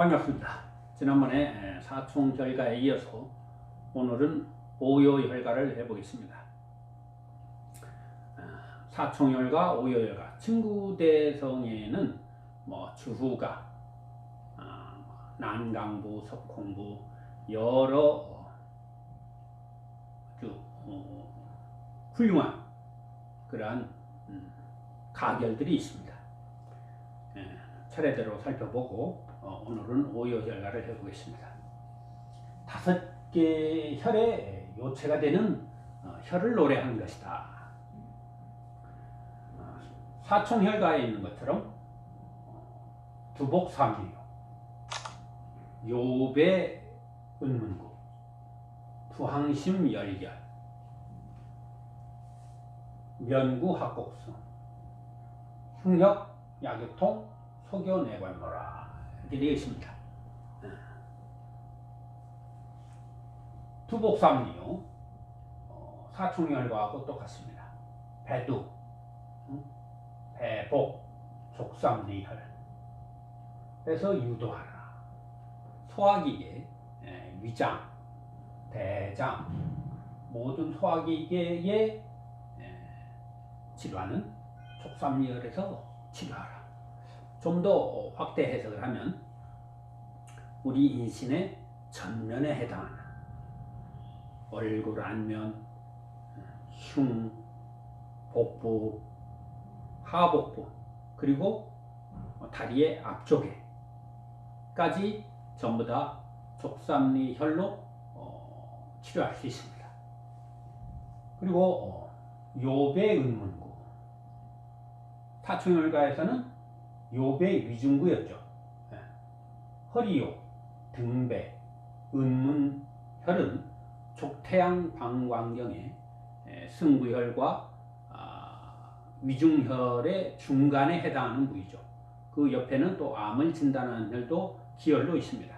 반갑습니다. 지난번에 사총혈가에 이어서 오늘은 오요혈가를 해보겠습니다. 아, 사총혈가, 오요혈가, 친구대성에는 뭐 주후가, 아, 난강부, 석콩부 여러 아주 어, 훌륭한 그러한 음, 가결들이 있습니다. 예, 차례대로 살펴보고 어, 오늘은 오요 혈가를 해보겠습니다. 다섯 개 혈의 요체가 되는 어, 혈을 노래한 것이다. 어, 사총혈가에 있는 것처럼 어, 두복삼리요, 요배 은문구, 투항심 열결, 면구 합곡수, 흉역 약육통, 소교 내관노라 이렇게 되어 있습니다. 두복삼리요, 어, 사충혈과하고 똑같습니다. 배두, 응? 배복, 족삼리혈. 그래서 유도하라. 소화기계, 예, 위장, 대장, 모든 소화기계의 예, 질환은 족삼리혈에서 치료하라. 좀 더 확대 해석을 하면 우리 인신의 전면에 해당하는 얼굴 안면, 흉, 복부, 하복부, 그리고 다리의 앞쪽에까지 전부 다 족삼리 혈로 어, 치료할 수 있습니다. 그리고 어, 요배 은문구 타충혈가에서는 요배 위중구였죠. 예. 허리요, 등배, 은문 혈은 족태양 방광경의 승부혈과 아, 위중혈의 중간에 해당하는 부위죠. 그 옆에는 또 암을 진단하는 혈도 기혈로 있습니다.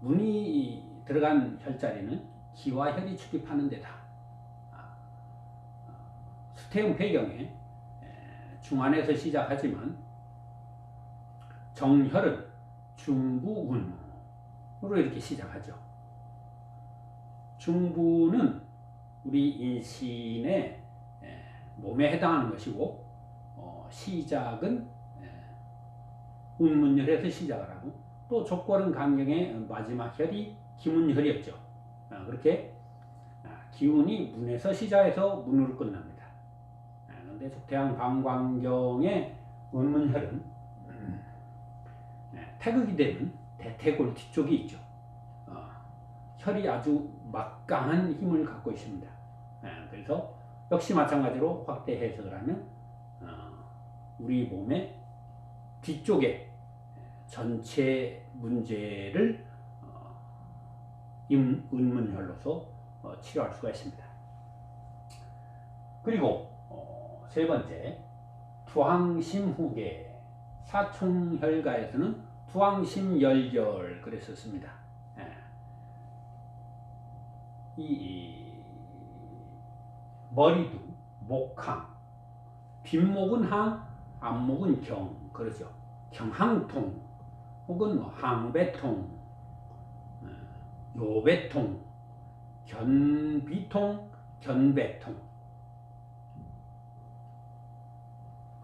문이 들어간 혈자리는 기와 혈이 출입하는 데다. 아, 수태형 배경에 중안에서 시작하지만 정혈은 중부운으로 이렇게 시작하죠. 중부는 우리 인신의 몸에 해당하는 것이고 어, 시작은 운문혈에서 시작을 하고 또 족골은 강경의 마지막 혈이 기문혈이었죠. 아, 그렇게 아, 기운이 문에서 시작해서 문으로 끝납니다. 그런데 족태양 방광경의 운문혈은 태극이 되는 대퇴골 뒤쪽이 있죠. 어, 혈이 아주 막강한 힘을 갖고 있습니다. 그래서 역시 마찬가지로 확대 해석을 하면 어, 우리 몸의 뒤쪽에 전체 문제를 어, 은문혈로서 치료할 수가 있습니다. 그리고 세 번째 투항심후계 사총혈가에서는 투항심열결 그랬었습니다. 이 머리도 목항, 뒷목은 항, 앞목은 경 그러죠. 경항통 혹은 뭐 항배통, 요배통, 견비통, 견배통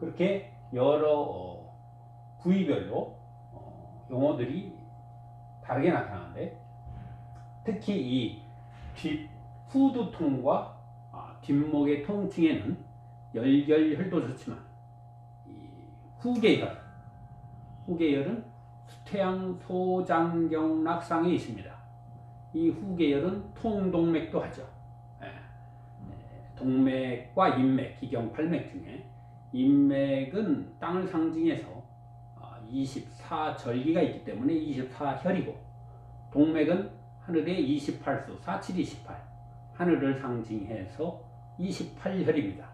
그렇게 여러 부위별로 용어들이 다르게 나타나는데 특히 이 뒷후두통과 뒷목의 통증에는 열결혈도 좋지만 후계혈, 후계혈은 수태양 소장경락상에 있습니다. 이 후계혈은 통동맥도 하죠. 동맥과 인맥, 기경 팔맥 중에 인맥은 땅을 상징해서 24절기가 있기 때문에 24혈이고 동맥은 하늘의 28수 47, 28 하늘을 상징해서 28혈입니다.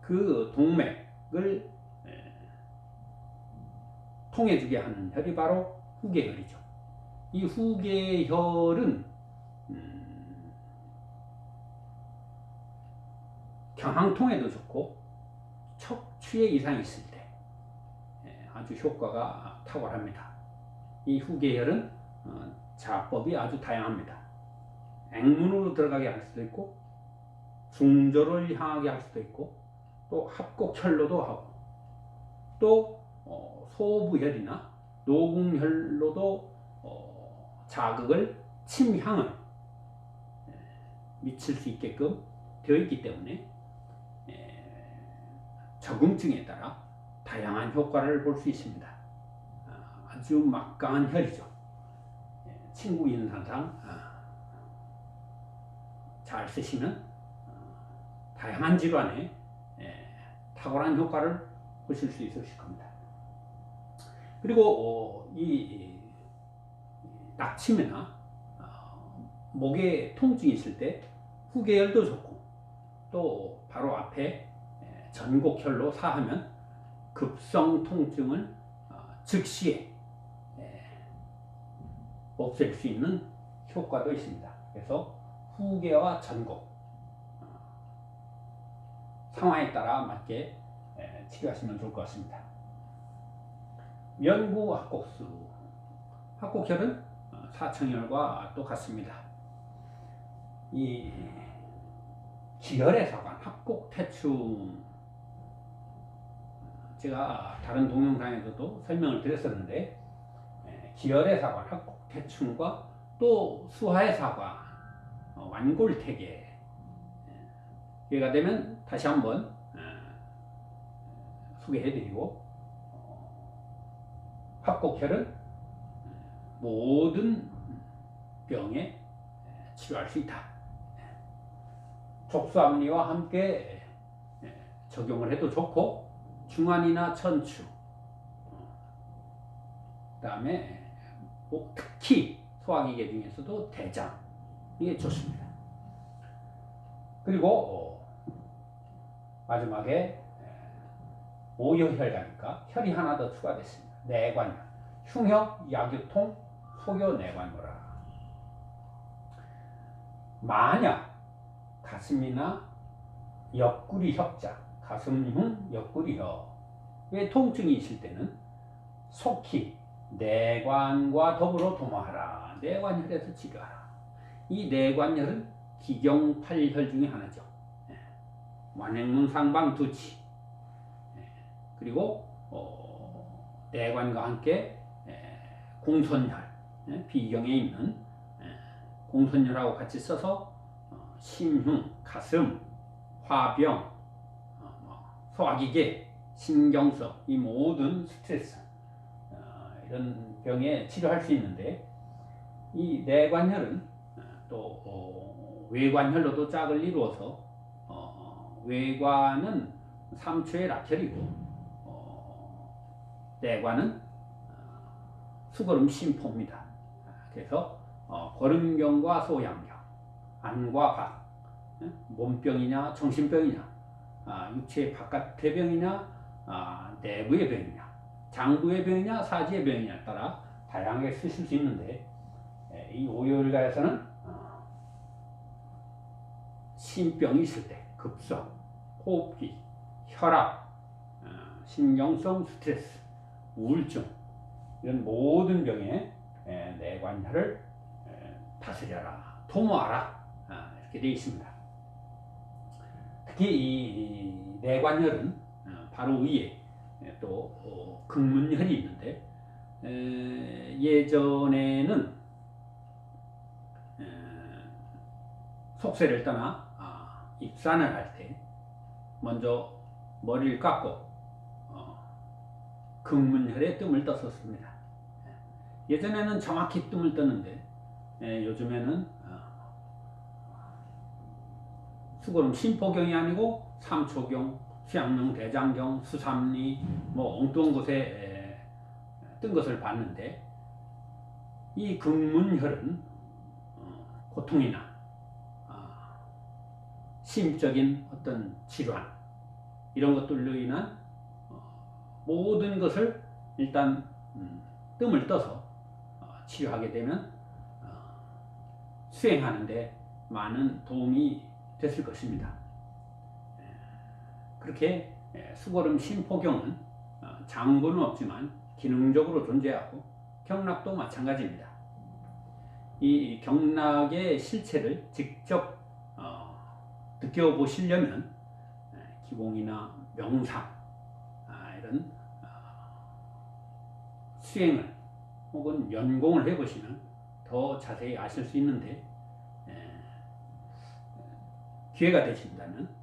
그 동맥을 통해주게 하는 혈이 바로 후계혈이죠. 이 후계혈은 음, 경항통에도 좋고 척추에 이상이 있을 때 아주 효과가 탁월합니다. 이 후계혈은 어, 자법이 아주 다양합니다. 액문으로 들어가게 할 수도 있고 중절을 향하게 할 수도 있고 또 합곡혈로도 하고 또 어, 소부혈이나 노궁혈로도 어, 자극을 침향을 예, 미칠 수 있게끔 되어 있기 때문에 예, 적응증에 따라 다양한 효과를 볼 수 있습니다. 아, 아주 막강한 혈이죠. 예, 친구 있는 항상 아, 잘 쓰시면 어, 다양한 질환에 예, 탁월한 효과를 보실 수 있으실 겁니다. 그리고 어, 이 낙침이나 어, 목에 통증이 있을 때 후계열도 좋고 또 바로 앞에 예, 전곡혈로 사하면 급성 통증을 어, 즉시에 예, 없앨 수 있는 효과도 있습니다. 그래서 후계와 전곡 어, 상황에 따라 맞게 예, 치료하시면 좋을 것 같습니다. 면구 합곡수 합곡혈은 어, 사청혈과 똑같습니다. 이 기혈의 사관 합곡 태충 제가 다른 동영상에서도 설명을 드렸었는데 예, 기혈의 사관 합곡태충과 또 수하의 사관 어, 완골태계 예, 기회가 되면 다시 한번 어, 소개해드리고 어, 합곡혈은 모든 병에 치료할 수 있다. 족수압리와 함께 적용을 해도 좋고 중환이나 천추 그 다음에 뭐 특히 소화기계 중에서도 대장 이게 좋습니다. 그리고 마지막에 오여혈가니까 혈이 하나 더 추가됐습니다. 내관혈, 흉혈, 약유통, 소교 내관혈라. 만약 가슴이나 옆구리 협자, 가슴 흉, 옆구리 혀 에 통증이 있을 때는 속히 내관과 더불어 도모하라. 내관혈에서 치료하라. 이 내관혈은 기경팔혈 중에 하나죠. 예. 완행문 상방 두치. 예. 그리고 어, 내관과 함께 예, 공손혈, 비경에 있는 공손혈하고 같이 써서 어, 심흉, 가슴, 화병, 어, 뭐, 소화기계, 신경성 이 모든 스트레스 어, 이런 병에 치료할 수 있는데 이 내관혈은 또 어, 외관혈로도 짝을 이루어서 어, 외관은 삼초의 낙혈이고 어, 내관은 어, 수거름 심포입니다. 그래서 어, 거름경과 소양경, 안과 밖, 예? 몸병이냐 정신병이냐, 아, 육체의 바깥의 병이냐, 아, 내부의 병이냐, 장부의 병이냐, 사지의 병이냐에 따라 다양하게 쓰실 수 있는데 예, 이 오열가에서는 어, 신병이 있을 때 급성, 호흡기, 혈압, 어, 신경성 스트레스, 우울증 이런 모든 병에 에, 내관혈을 에, 다스려라, 도모하라 아, 이렇게 되어 있습니다. 특히 이 내관혈은 어, 바로 위에 또 어, 극문혈이 있는데 에, 예전에는 에, 속세를 떠나 아, 입산을 할 때 먼저 머리를 깎고 어, 극문혈에 뜸을 떴었습니다. 예전에는 정확히 뜸을 떴는데 에, 요즘에는 어, 수고름 심포경이 아니고 삼초경, 수양령, 대장경, 수삼리 뭐 엉뚱한 곳에 에, 뜬 것을 봤는데 이 극문혈은 어, 고통이나 아, 심적인 어떤 질환 이런 것들로 인한 어, 모든 것을 일단 음, 뜸을 떠서 어, 치료하게 되면 어, 수행하는데 많은 도움이 됐을 것입니다. 에, 그렇게 에, 수고름 심포경은 어, 장부는 없지만 기능적으로 존재하고 경락도 마찬가지입니다. 이 경락의 실체를 직접 어, 느껴보시려면 에, 기공이나 명상 아, 이런 어, 수행을 혹은 연공을 해보시면 더 자세히 아실 수 있는데 에, 기회가 되신다면 에,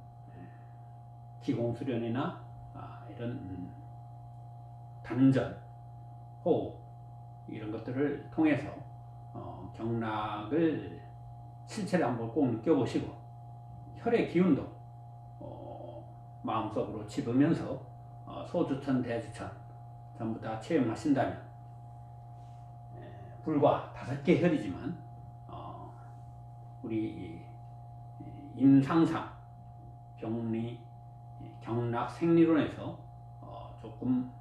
기공 수련이나 아, 이런 음, 단전, 호흡 이런 것들을 통해서 어, 경락을 실체를 한번 꼭 느껴보시고 혈의 기운도 어, 마음속으로 집으면서 어, 소주천, 대주천 전부 다 체험하신다면 에, 불과 다섯 개 혈이지만 어, 우리 임상상 병리 경락 생리론에서 어, 조금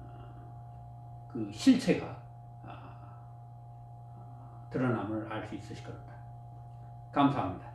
어, 그 실체가 아, 드러남을 알 수 있으실 겁니다. 감사합니다.